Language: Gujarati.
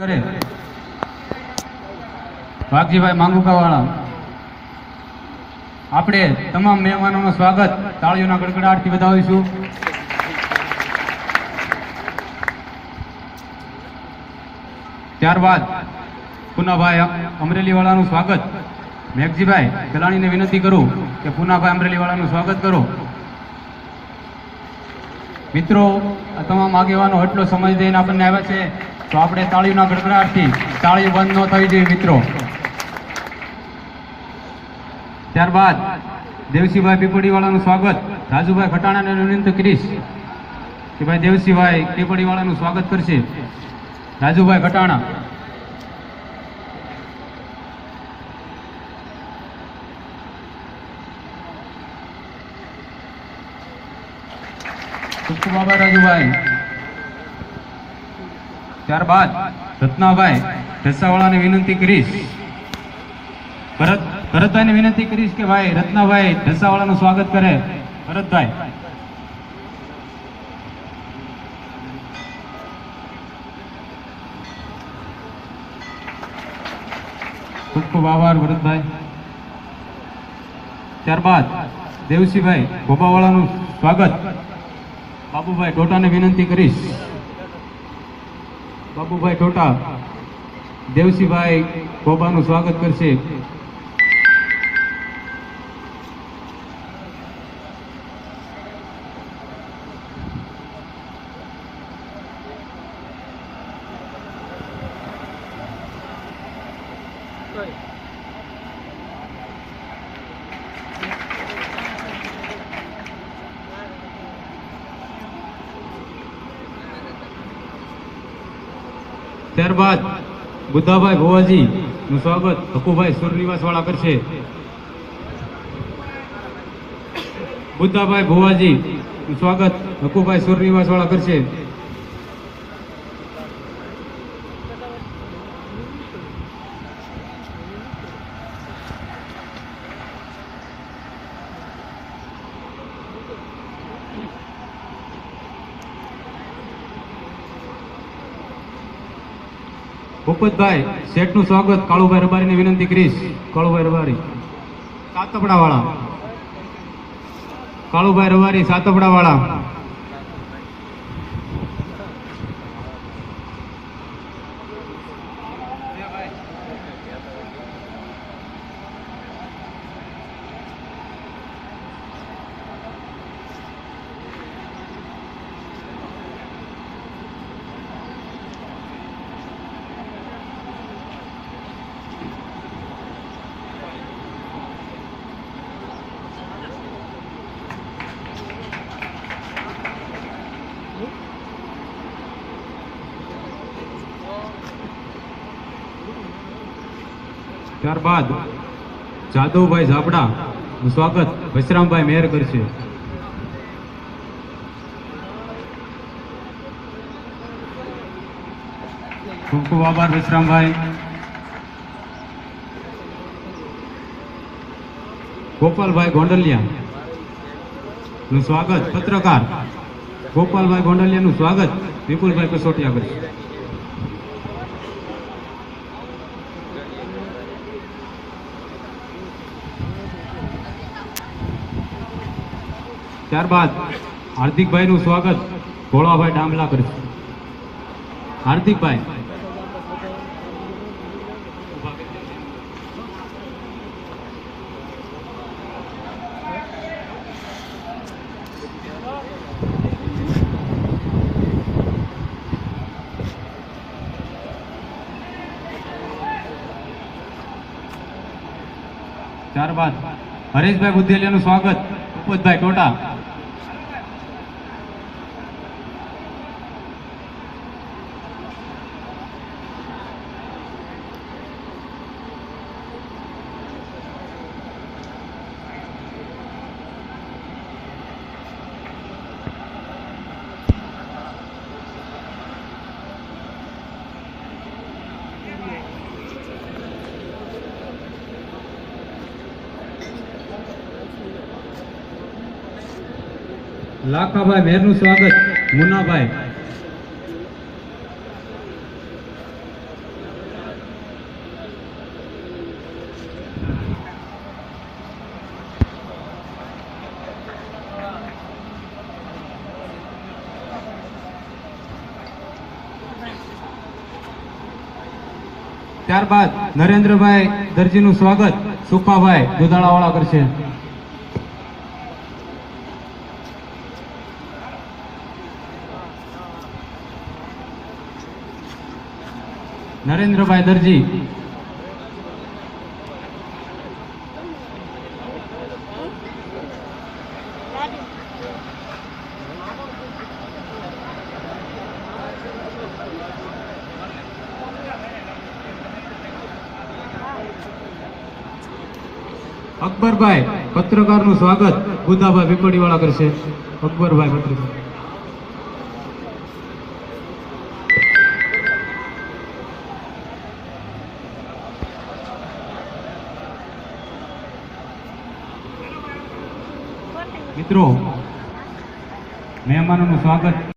કરે. ભાગજીભાઈ માંગુકા વાળા આપણે તમામ મહેમાનોનું સ્વાગત. તાળીઓના ગડગડાટથી વધાવીશું. ત્યારબાદ પુનાભાઈ અમરેલીવાળાનું સ્વાગત. મેઘજીભાઈ ગલાણીને વિનંતી કરું કે પુનાભાઈ અમરેલી વાળાનું સ્વાગત કરો. મિત્રો તમામ આગેવાનો એટલો સમય દઈને આપણને આવ્યા છે. તો આપણે તાળીના ગડગડાટથી તાળી બંધ ન થવી જોઈએ મિત્રો. ત્યારબાદ દેવસીભાઈ પીપળીવાળાનું સ્વાગત. રાજુભાઈ ખટાણાને વિનંતી કરીશ. કે ભાઈ દેવસીભાઈ પીપળીવાળાનું સ્વાગત કરશે. રાજુભાઈ ખટાણા. ખૂબ રાજુભાઈ. ત્યારબાદ રત્નાભાઈ ઢસાવાળાને વિનંતી કરીશ. ભરત, ભરતભાઈને વિનંતી કરીશ કે ભાઈ રત્નાભાઈ ઢસાવાળાનું સ્વાગત કરે. ભરતભાઈ. ખૂબ ખૂબ આભાર ભરતભાઈ. ત્યારબાદ દેવસીભાઈ ગોપાવાળાનું સ્વાગત. બાબુભાઈ ટોટાને વિનંતી કરીશ. બાબુભાઈ ટોટા દેવસીભાઈ કોબાનું સ્વાગત કરશે. ત્યારબાદ બુદ્ધાભાઈ ભુવાજી નું સ્વાગત. હકુભાઈ સુરનિવાસ વાળા કરશે. બુદ્ધાભાઈ ભુવાજી નું સ્વાગત. હકુભાઈ સુરનિવાસ વાળા કરશે. ભૂપતભાઈ શેઠનું સ્વાગત. કાળુભાઈ રબારીને વિનંતી કરીશ. કાળુભાઈ રબારી સાતપડા વાળા કાળુભાઈ રબારી સાતપડા ત્યારબાદ જાદવભાઈ ઝાપડા નું સ્વાગત વશરામભાઈ મેર કરશે. ખૂબ ખૂબ આભાર વિશ્રામભાઈ. ગોપાલભાઈ ગોંડલિયા નું સ્વાગત, પત્રકાર ગોપાલભાઈ ગોંડલિયા નું સ્વાગત વિપુલભાઈ કસોટિયા કરશે. ત્યારબાદ હાર્દિકભાઈ નું સ્વાગત ભોળાભાઈ ડાંગલા કરશે. હાર્દિકભાઈ. ત્યારબાદ હરેશભાઈ બુદ્ધેલિયાનું સ્વાગત ઉપજભાઈ ટોટા. લાખાભાઈ મેરનું સ્વાગત. મુનાભાઈ ત્યારબાદ નરેન્દ્રભાઈ દરજીનું સ્વાગત. સુખાભાઈ દુધાળાવાળા કરશે. નરેન્દ્રભાઈ દરજી. અકબરભાઈ પત્રકારનું સ્વાગત બુદ્ધાભાઈ પીપળીવાળા કરશે. અકબરભાઈ પત્રકાર. મિત્રો મહેમાનોનું સ્વાગત.